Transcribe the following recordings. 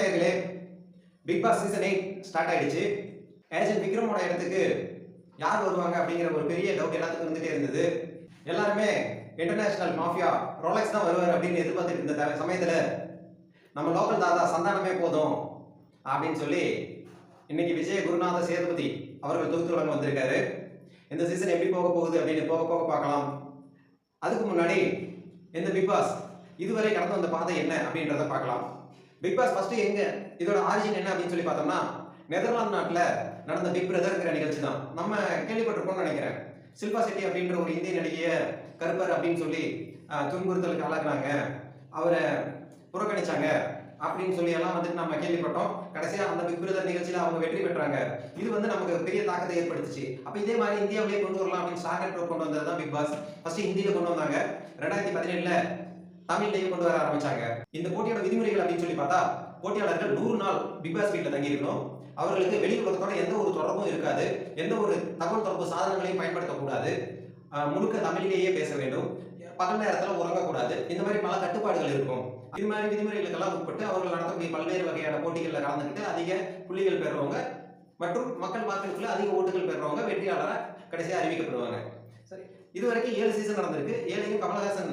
நேயர்களே Bigg Boss season eight start ஆயிடுச்சு. Agent விக்ரமோட இடத்துக்கு யார் வருவாங்க அப்படிங்கிற ஒரு பெரிய டவுட் எல்லாத்துக்கும் இருந்துட்டே இருந்தது. எல்லாருமே இன்டர்நேஷனல் மாஃபியா ரோலக்ஸ் தான் வருவார் அப்படின்னு எதிர்பார்த்துட்டு இருந்த சமயத்தில் நம்ம லோக்கல் தாதா சந்தானமே போதும் அப்படின்னு சொல்லி இன்னைக்கு விஜய குருநாத சேதுபதி அவர்கள் தொகுத்து வழங்க வந்திருக்காரு. இந்த சீசன் எப்படி போக போகுது அப்படின்னு போக போக பார்க்கலாம். அதுக்கு முன்னாடி இந்த பிக் பாஸ் இதுவரை கடந்து வந்த பாதை என்ன அப்படின்றத பார்க்கலாம். பிக் பாஸ் ஃபர்ஸ்ட் எங்க? இதோட ஆரிஜின் என்ன அப்படின்னு சொல்லி பார்த்தோம்னா நெதர்லாந்து நாட்டில் நடந்த பிக் பிரதர்ங்கிற நிகழ்ச்சி தான். நம்ம கேள்விப்பட்டிருக்கோம்னு நினைக்கிறேன். சில்பா செட்டி அப்படின்ற ஒரு இந்திய நடிகைய கருப்பர் அப்படின்னு சொல்லி துன்புறுத்தலுக்கு ஆளாக்குனாங்க. அவரை புறக்கணிச்சாங்க அப்படின்னு சொல்லி எல்லாம் வந்துட்டு நம்ம கேள்விப்பட்டோம். கடைசியா அந்த பிக் பிரதர் நிகழ்ச்சியில அவங்க வெற்றி பெற்றாங்க. இது வந்து நமக்கு பெரிய தாக்கத்தை ஏற்படுத்துச்சு. அப்ப இதே மாதிரி இந்தியாவிலேயே கொண்டு வரலாம் அப்படின்னு ஸ்டார்ட் கொண்டு வந்தது தான் பிக் பாஸ் ஃபர்ஸ்ட் ஹிந்தியில கொண்டு வந்தாங்க. ரெண்டாயிரத்தி பதினேழுல தமிழ்லையும் கொண்டு வர ஆரம்பிச்சாங்க. இந்த போட்டியோட விதிமுறைகள் அப்படின்னு சொல்லி பார்த்தா போட்டியாளர்கள் நூறு நாள் பிக் பாஸ் வீட்டில் தங்கியிருக்கணும். அவர்களுக்கு வெளியுலகத்தோட எந்த ஒரு தொடர்பும் இருக்காது. எந்த ஒரு தகவல் தொடர்பு சாதனங்களையும் பயன்படுத்தக்கூடாது. முழுக்க தமிழிலேயே பேச வேண்டும். பகல் நேரத்தில் உறங்கக்கூடாது. இந்த மாதிரி பல கட்டுப்பாடுகள் இருக்கும். இது மாதிரி விதிமுறைகளுக்கெல்லாம் உட்பட்டு அவர்கள் நடத்தக்கூடிய பல்வேறு வகையான போட்டிகளில் கலந்துக்கிட்டு அதிக புள்ளிகள் பெறுறவங்க மற்றும் மக்கள் வாக்களிப்புல அதிக ஓட்டுகள் பெறுறவங்க வெற்றியாளராக கடைசியாக அறிவிக்கப்படுவாங்க. சரி இது வரைக்கும் ஏழு சீசன் நடந்திருக்கு. ஏழையும் கமலஹாசன்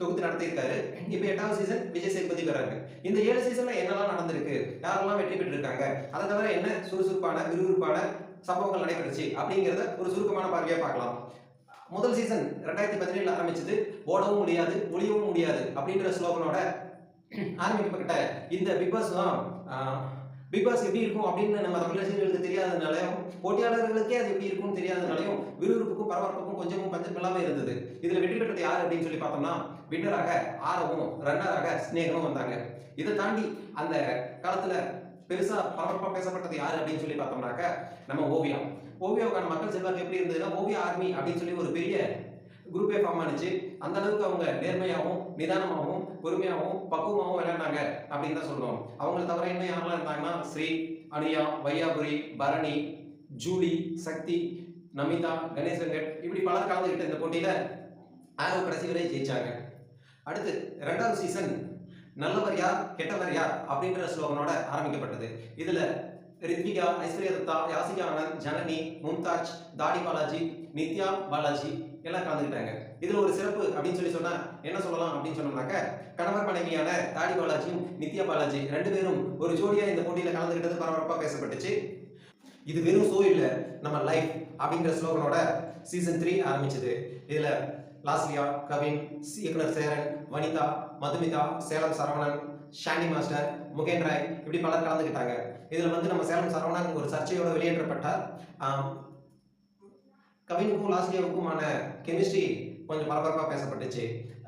தொகுத்து நடத்தியிருக்காரு. இப்போ எட்டாவது சீசன் விஜய் சேதுபதி வர்றாங்க இந்த ஏழு சீசன்ல என்னெல்லாம் நடந்திருக்கு? யாரெல்லாம் வெற்றி பெற்றிருக்காங்க? அதை தவிர என்ன சுறுசுறுப்பான விறுவிறுப்பான சம்பவங்கள் நடைபெற்றுச்சு அப்படிங்கிறத ஒரு சுருக்கமான பார்வையா பார்க்கலாம். முதல் சீசன் ரெண்டாயிரத்தி பதினேழுல ஆரம்பிச்சது ஓடவும் முடியாது ஒளியவும் முடியாது அப்படின்ற ஸ்லோகனோட ஆரம்பிக்கப்பட்ட இந்த பிக் பாஸ் தான் பிக் பாஸ் எப்படி இருக்கும் அப்படின்னு நம்ம தமிழ் ரசிகர்களுக்கு தெரியாதனாலையும் போட்டியாளர்களுக்கே அது எப்படி இருக்கும்னு தெரியாதனாலையும் விறுவிறுப்புக்கும் பரபரப்புக்கும் கொஞ்சமும் பஞ்சம் இல்லாமல் இருந்தது. இதுல வெற்றி பெற்றது யார் அப்படின்னு சொல்லி பார்த்தோம்னா வின்னராக ஆரவும் ரன்னராக ஸ்னேகமும் வந்தாங்க. இதை தாண்டி அந்த காலத்துல பெருசா பரபரப்பா பேசப்பட்டது யார் அப்படின்னு சொல்லி பார்த்தோம்னாக்க நம்ம ஓவியா. ஓவியாவுக்கான மக்கள் செல்வாக்கு எப்படி இருந்ததுன்னா ஓவியா ஆர்மி அப்படின்னு சொல்லி ஒரு பெரிய குரூப்பே ஃபார்ம் ஆனிச்சு. அந்த அளவுக்கு அவங்க நேர்மையாகவும் நிதானமாகவும் பொறுமையாகவும் பக்குவமாகவும் விளையாடினாங்க அப்படின்னு தான் சொல்லுவோம் அவங்கள தவிர என்ன யாரெல்லாம் இருந்தாங்கன்னா ஸ்ரீ அனியா வையாபுரி பரணி ஜூலி சக்தி நமிதா கணேஷ் வெங்கட் இப்படி பலர் கலந்துக்கிட்ட இந்த போட்டியில ஆக கடைசி வரை ஜெயிச்சாங்க. அடுத்து ரெண்டாவது சீசன் நல்லவர் யார் கெட்டவர் யார் அப்படின்ற ஸ்லோகனோட ஆரம்பிக்கப்பட்டது. இதுல ரித்விகா ஐஸ்வர்யா தத்தா யாசிகா ஆனந்த் ஜனனி மும்தாஜ் தாடி பாலாஜி நித்யா பாலாஜி எல்லாம் கலந்துக்கிட்டாங்க. இதுல ஒரு சிறப்பு அப்படின்னு சொல்லி சொன்னா என்ன சொல்லலாம் அப்படின்னு சொன்னோம்னாக்க கணவர் மனைவியான தாடி பாலாஜியும் நித்யா பாலாஜி ரெண்டு பேரும் ஒரு ஜோடியா இந்த போட்டியில கலந்துக்கிட்டது பரபரப்பா பேசப்பட்டுச்சு. இது வெறும் ஷோ இல்ல நம்ம லைஃப் அப்படிங்கிற ஸ்லோகனோட சீசன் த்ரீ ஆரம்பிச்சது. இதுல லாஸ்லியா கவின் இயக்குனர் சேரன் வனிதா மதுமிதா சேலம் சரவணன் ஷாண்டி மாஸ்டர் முகேன் ராய் இப்படி பலர் கலந்துக்கிட்டாங்க இதில் வந்து நம்ம சேலம் சரவணன் ஒரு சர்ச்சையோட வெளியேற்றப்பட்டார். கவினுக்கும் லாஸ்லியாவுக்குமான கெமிஸ்ட்ரி கொஞ்சம் பரபரப்பாக பேசப்பட்டுச்சு.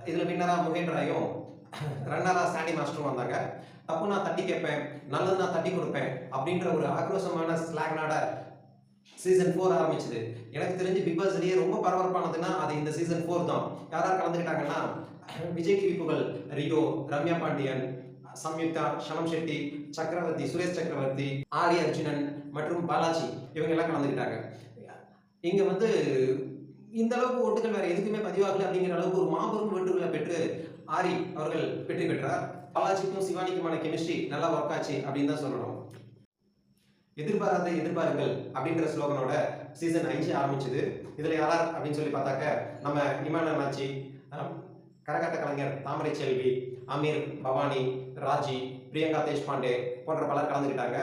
இதில் பின்னராக முகேன் ராயும் ரன்னராக சாண்டி மாஸ்டரும் வந்தாங்க. தப்பு நான் தட்டி கேட்பேன் நல்லது நான் தட்டி கொடுப்பேன் அப்படின்ற ஒரு ஆக்ரோஷமான ஸ்லாக்னாட சீசன் ஃபோர் ஆரம்பிச்சது. எனக்கு தெரிஞ்சு பிக் பாஸ்லயே ரொம்ப பரபரப்பானதுன்னா அது இந்த சீசன் ஃபோர் தான். யார் யார் கலந்துக்கிட்டாங்கன்னா விஜய் புகழ் ரியோ ரம்யா பாண்டியன் சம்யுக்தா ஷனம் ஷெட்டி சக்கரவர்த்தி சுரேஷ் சக்கரவர்த்தி ஆரி அர்ஜுனன் மற்றும் பாலாஜி இவங்க எல்லாம் கலந்துக்கிட்டாங்க. இங்க வந்து இந்த அளவுக்கு ஓட்டுகள் வேற எதுக்குமே பதிவாகல அப்படிங்கிற அளவுக்கு ஒரு மாபெரும் வெட்டுகளை பெற்று ஆரி அவர்கள் வெற்றி பெற்றார். பாலாஜிக்கும் சிவானிக்குமான கெமிஸ்ட்ரி நல்லா ஒர்க் ஆச்சு அப்படின்னு தான் சொல்லணும். எதிர்பாராத எதிர்பாருங்கள் அப்படின்ற ஸ்லோகனோட சீசன் அஞ்சு ஆரம்பிச்சது. இதுல யாரார் அப்படின்னு சொல்லி பார்த்தாக்க நம்ம இமான நாச்சி கரகாட்ட கலைஞர் தாமரை செல்வி அமீர் பவானி ராஜி பிரியங்கா தேஷ்பாண்டே போன்ற பலர் கலந்துக்கிட்டாங்க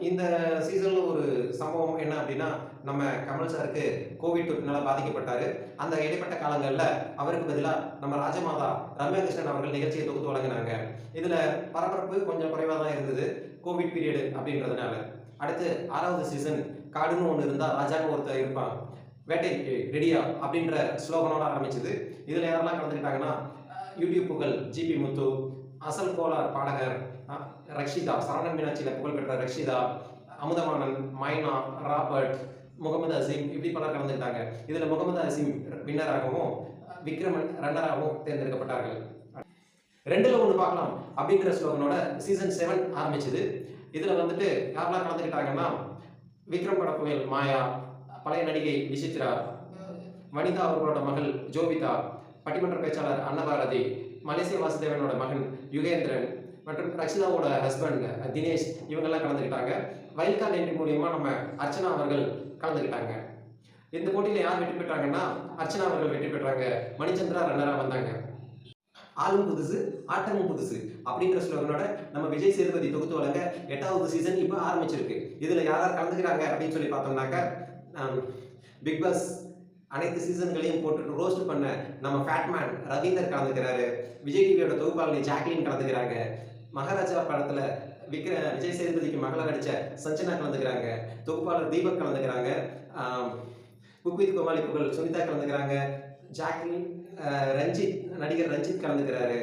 இந்த சீசன்ல ஒரு சம்பவம் என்ன அப்படின்னா நம்ம கமல் சாருக்கு கோவிட் தொற்றுனால பாதிக்கப்பட்டாரு. அந்த இடைப்பட்ட காலங்களில் அவருக்கு பதிலாக நம்ம ராஜமாதா ரம்யா கிருஷ்ணன் அவர்கள் நிகழ்ச்சியை தொகுத்து வழங்கினாங்க. இதுல பரபரப்பு கொஞ்சம் குறைவாக தான் இருந்தது கோவிட் பீரியடு அப்படின்றதுனால. அடுத்து ஆறாவது சீசன் காடுன்னு ஒன்று இருந்தால் ராஜான்னு ஒருத்தர் இருப்பான். வேட்டைக்கு ரெடியா அப்படின்ற ஸ்லோகனோட ஆரம்பிச்சது. இதுல யாரெல்லாம் கலந்துக்கிட்டாங்கன்னா யூடியூப் புகழ் ஜிபி முத்து அசல் கோலார் பாடகர் ரக்ஷிதா சரவணன் மீனாட்சியில புகழ்பெற்ற ரக்ஷிதா அமுதமானன் மைனா ராபர்ட் முகமது அசீம் இப்படி பலர் கலந்துக்கிட்டாங்க. இதில் முகமது அசீம் வின்னராகவும் விக்ரமன் ரன்னராகவும் தேர்ந்தெடுக்கப்பட்டார்கள். ரெண்டுல ஒன்று பார்க்கலாம். அப்படிங்கிற ஸ்லோகனோட சீசன் செவன் ஆரம்பிச்சது. இதில் வந்துட்டு யாரெல்லாம் கலந்துக்கிட்டாங்கன்னா விக்ரம் படப்புயல் மாயா பழைய நடிகை விசித்ரா வனிதா அவர்களோட மகள் ஜோவிதா பட்டிமன்ற பேச்சாளர் அன்னபாரதி மலேசிய வாசுதேவனோட மகன் யுகேந்திரன் மற்றும் ரக்ஷிதாவோட ஹஸ்பண்ட் தினேஷ் இவங்கெல்லாம் கலந்துக்கிட்டாங்க. வைல்ட் கார்டு என்ட்ரி மூலியமாக நம்ம அர்ச்சனா அவர்கள் கலந்துக்கிட்டாங்க. இந்த போட்டியில் யார் வெற்றி பெற்றாங்கன்னா அர்ச்சனா அவர்கள் வெற்றி பெற்றாங்க. மணிச்சந்திரா ரன்னராக வந்தாங்க. ஆளும் புதுசு ஆட்டமும் புதுசு அப்படின்ற ஸ்லோகனோட நம்ம விஜய் சேதுபதி தொகுத்து வழங்க எட்டாவது சீசன் இப்போ ஆரம்பிச்சிருக்கு. இதில் யார் யார் கலந்துக்கிறாங்க அப்படின்னு சொல்லி பார்த்தோம்னாக்க பிக் பாஸ் அனைத்து சீசன்களையும் போட்டு ரோஸ்ட் பண்ண நம்ம ஃபேட்மேன் ரவீந்தர் கலந்துக்கிறாரு. விஜய் டிவியோட தொகுப்பாளர் ஜாக்லின் கலந்துக்கிறாங்க. மகாராஜா படத்தில் விக்ர விஜய் சேதுபதிக்கு மகளா நடிச்ச சஞ்சனா கலந்துக்கிறாங்க. தொகுப்பாளர் தீபக் கலந்துக்கிறாங்க. குக் வித் கோமாளி புகழ் சுனிதா கலந்துக்கிறாங்க. ஜாக்லின் ரஞ்சித் நடிகர் ரஞ்சித் கலந்துக்கிறாரு.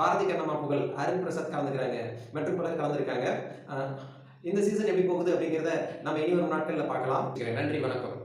பாரதி கண்ணம்மா புகழ் அருண் பிரசாத் கலந்துக்கிறாங்க. மற்றும் பலர் கலந்துருக்காங்க. இந்த சீசன் எப்படி போகுது அப்படிங்கிறத நம்ம இனி ஒரு நாட்களில் பார்க்கலாம். நன்றி வணக்கம்.